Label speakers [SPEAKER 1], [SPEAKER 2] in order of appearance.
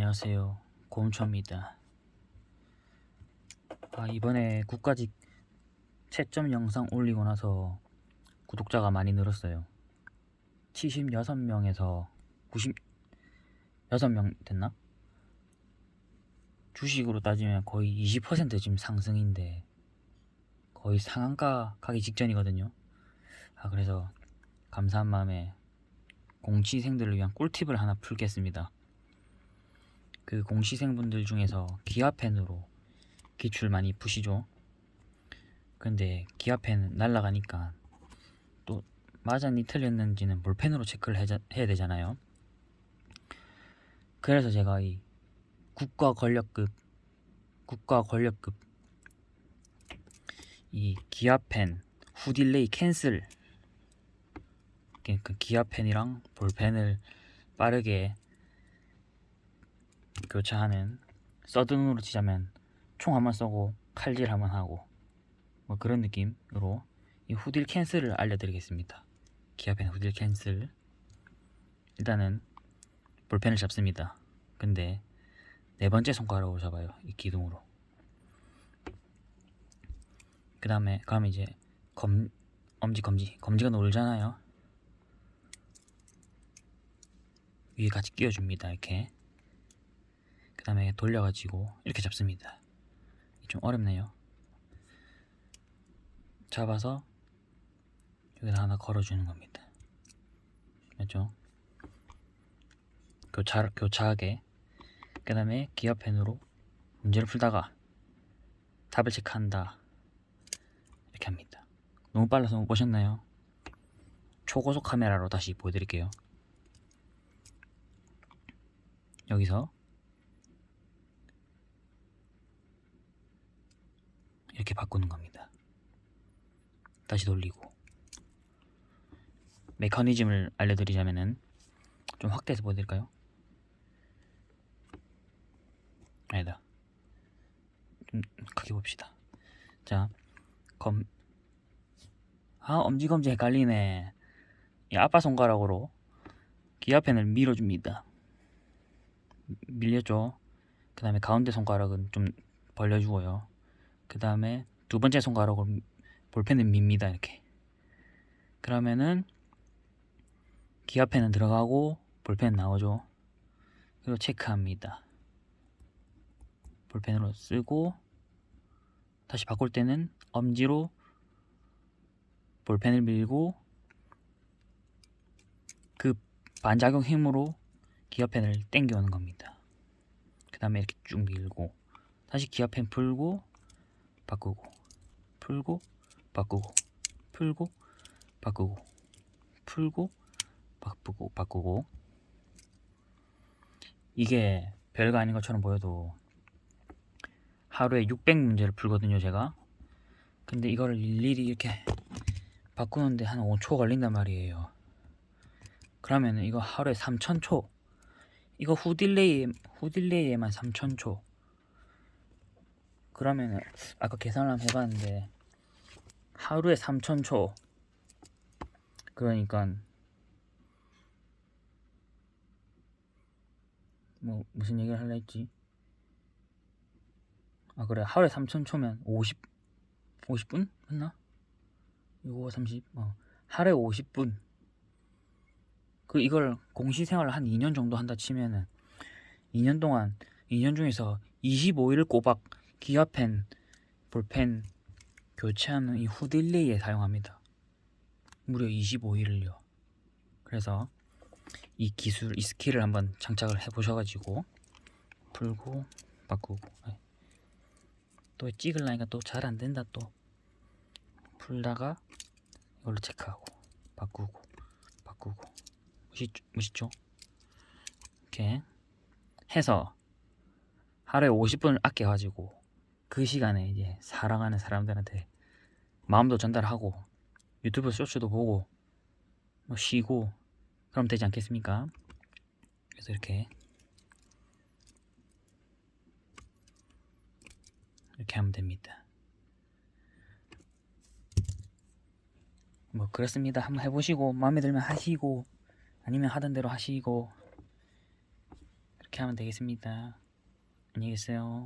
[SPEAKER 1] 안녕하세요. 고은초입니다. 아, 이번에 국가직 채점 영상 올리고 나서 구독자가 많이 늘었어요. 76명에서 96명 됐나? 주식으로 따지면 거의 20% 지금 상승인데 거의 상한가 가기 직전이거든요. 아, 그래서 감사한 마음에 공치생들을 위한 꿀팁을 하나 풀겠습니다. 그 공시생분들 중에서 기아펜으로 기출 많이 푸시죠. 근데 기아펜 날라가니까 또 맞았니 틀렸는지는 볼펜으로 체크를 해자, 해야 되잖아요. 그래서 제가 이 국가 권력급 국가 권력급 이 기아펜 후딜레이 캔슬 그 기아펜이랑 볼펜을 빠르게 교차하는 서든으로 치자면 총 한 번 쏘고 칼질 한 번 하고 뭐 그런 느낌으로 이 후딜 캔슬을 알려드리겠습니다. 기아펜 후딜 캔슬 일단은 볼펜을 잡습니다. 근데 네 번째 손가락으로 잡아요. 이 기둥으로. 그 다음에 그럼 이제 검 엄지 검지 검지가 놀잖아요. 위에 같이 끼워줍니다. 이렇게. 그 다음에 돌려가지고 이렇게 잡습니다. 좀 어렵네요. 잡아서 여기다 하나 걸어주는 겁니다. 맞죠? 교차, 교차하게. 그 다음에 기어펜으로 문제를 풀다가 답을 체크한다. 이렇게 합니다. 너무 빨라서 못 보셨나요? 초고속 카메라로 다시 보여드릴게요. 여기서 이렇게 바꾸는 겁니다. 다시 돌리고 메커니즘을 알려드리자면은 좀 확대해서 보여드릴까요? 아니다. 좀 크게 봅시다. 자, 검. 아, 엄지검지 헷갈리네. 이 아빠 손가락으로 기아펜을 밀어줍니다. 밀렸죠. 그 다음에 가운데 손가락은 좀 벌려주고요. 그 다음에 두 번째 손가락으로 볼펜을 밉니다. 이렇게. 그러면은 기아펜은 들어가고 볼펜은 나오죠. 그리고 체크합니다. 볼펜으로 쓰고 다시 바꿀 때는 엄지로 볼펜을 밀고 그 반작용 힘으로 기어펜을 당겨오는 겁니다. 그 다음에 이렇게 쭉 밀고 다시 기어펜 풀고 바꾸고 풀고 바꾸고 풀고 바꾸고 풀고 바꾸고 바꾸고. 이게 별거 아닌 것처럼 보여도 하루에 600문제를 풀거든요 제가. 근데 이거를 일일이 이렇게 바꾸는데 한 5초 걸린단 말이에요. 그러면 이거 하루에 3000초. 이거 후딜레이 후딜레이에만 3000초 그러면 아까 계산을 한번 해봤는데 하루에 3000초 그러니까 뭐 무슨 얘기를 하려 했지 아 그래 하루에 3000초면 50 50분 맞나? 이거 30 어. 하루에 50분 그 이걸 공시 생활을 한 2년 정도 한다 치면은 2년 동안 2년 중에서 25일을 꼬박 기아펜, 볼펜 교체하는 이 후딜레이에 사용합니다. 무려 25일을요. 그래서 이 기술, 이 스킬을 한번 장착을 해보셔가지고 풀고 바꾸고 네. 또 찍을라니까 또 잘 안 된다 또 풀다가 이걸로 체크하고 바꾸고 바꾸고 무시죠? 무시죠? 이렇게 해서 하루에 50분을 아껴가지고 그 시간에 이제 사랑하는 사람들한테 마음도 전달하고 유튜브 쇼츠도 보고 뭐 쉬고 그럼 되지 않겠습니까? 그래서 이렇게 이렇게 하면 됩니다. 뭐 그렇습니다. 한번 해보시고 마음에 들면 하시고 아니면 하던 대로 하시고 이렇게 하면 되겠습니다. 안녕히 계세요.